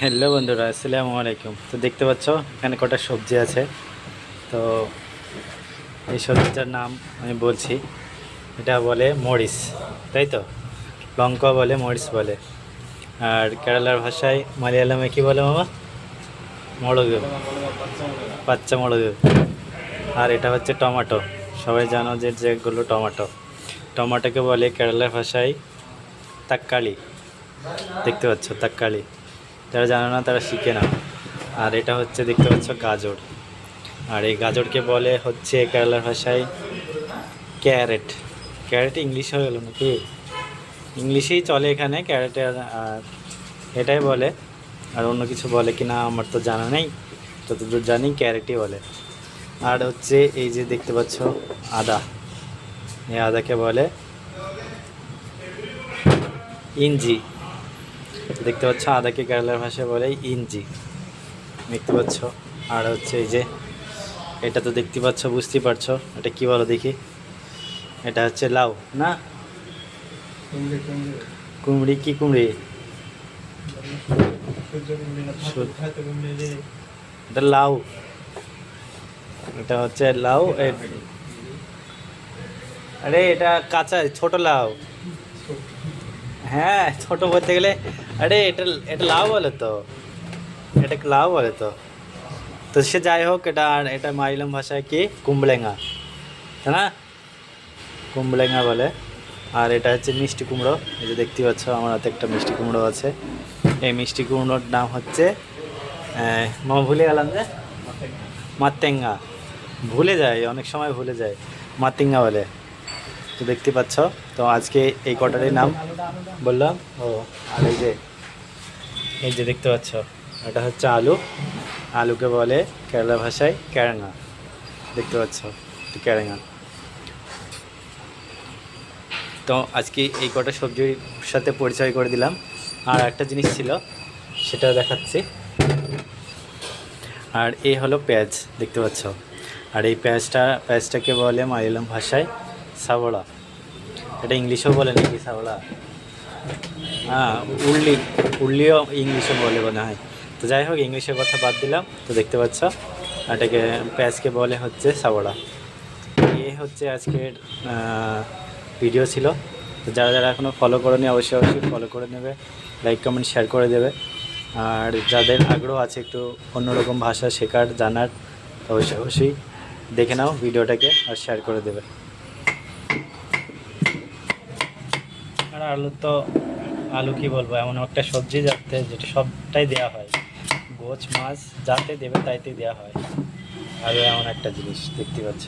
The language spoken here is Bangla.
হ্যালো বন্ধুরা, আসসালামু আলাইকুম। তো দেখতে পাচ্ছ, এখানে কটা সবজি আছে। তো এই সবজিটার নাম আমি বলছি, এটা বলে মরিচ, তাই তো? লঙ্কা বলে, মরিচ বলে। আর কেরালার ভাষায় মালয়ালামে কি বলে মামা? মড়গ বাচ্চা মড়গ আর এটা হচ্ছে টমেটো। সবাই জানো যে যেগুলো টমেটো। টমেটোকে বলে কেরালার ভাষায় তাক্কালি। দেখতে পাচ্ছ, তাক্কালি। যারা জানে না তারা শিখে না আর এটা হচ্ছে দেখতে পাচ্ছ গাজর। আর এই গাজরকে বলে হচ্ছে কেরালার ভাষায় ক্যারেট। ক্যারেট ইংলিশ হয়ে গেল নাকি? ইংলিশেই চলে এখানে, ক্যারেটে আর এটাই বলে। আর অন্য কিছু বলে কি না আমার তো জানা নেই, যতদূর জানি ক্যারেটই বলে। আর হচ্ছে এই যে দেখতে পাচ্ছ আদা। এই আদাকে বলে ইঞ্জি। দেখতে পাচ্ছ আদাকে কেরালার ভাষায় বলে ইঞ্জি। দেখতে পাচ্ছ। আর হচ্ছে এই যে, এটা তো দেখতে পাচ্ছ, বুঝতেই পারছ। এটা কি বলো দেখি। এটা হচ্ছে লাউ, না? কুমড়ি কি কুমড়ি? এটা লাউ। এটা হচ্ছে লাউ আরে এটা কাঁচা, ছোট লাউ। হ্যাঁ ছোট বলতে গেলে, আরে এটা এটা লাউ বলে তো। এটা লাউ বলে তো? তো সে যাই হোক, এটা আর এটা মাইলাম ভাষায় কি? কুম্বলেঙ্গা তাই না? কুম্বলেঙ্গা বলে। আর এটা হচ্ছে মিষ্টি কুমড়ো। এই যে দেখতে পাচ্ছ, আমার হাতে একটা মিষ্টি কুমড়ো আছে। এই মিষ্টি কুমড়োর নাম হচ্ছে মামা ভুলে গেলাম যে? মাতেঙ্গা। ভুলে যায়, অনেক সময় ভুলে যায়। মাতিঙ্গা বলে। তো দেখতে পাচ্ছ। তো আজকে এই কটারই নাম বললাম। ও, আর এই যে এই যে দেখতে পাচ্ছ, এটা হচ্ছে আলু। আলুকে বলে কেরালা ভাষায় ক্যারাঙা। দেখতে পাচ্ছ ক্যারাঙা। তো আজকে এই কটা সবজির সাথে পরিচয় করে দিলাম। আর একটা জিনিস ছিল, সেটা দেখাচ্ছি। আর এই হলো পেঁয়াজ, দেখতে পাচ্ছ। আর এই পেঁয়াজটা, পেঁয়াজটাকে বলে মালয়ালম ভাষায় সাবড়া এটা ইংলিশেও বলে নাকি সাবড়া হ্যাঁ উল্লি, উল্লিও ইংলিশে বলে মনে হয়। তো যাই হোক, ইংলিশের কথা বাদ দিলাম। তো দেখতে পাচ্ছ, এটাকে পেঁয়াজকে বলে হচ্ছে সাবড়া এ হচ্ছে আজকের ভিডিও ছিল। তো যারা যারা এখনও ফলো করেনি, অবশ্যই অবশ্যই ফলো করে নেবে। লাইক কমেন্ট শেয়ার করে দেবে। আর যাদের আগ্রহ আছে একটু অন্যরকম ভাষা শেখার, জানার অবশ্যই অবশ্যই দেখে নাও ভিডিওটাকে আর শেয়ার করে দেবে। আলু তো, আলু কি বলব, এমন একটা সবজি যাতে, যেটা সবটাই দেওয়া হয়। গোছ, মাছ, যাতে দেবে তাইতে দেওয়া হয়। আলু এমন একটা জিনিস, দেখতে পাচ্ছ?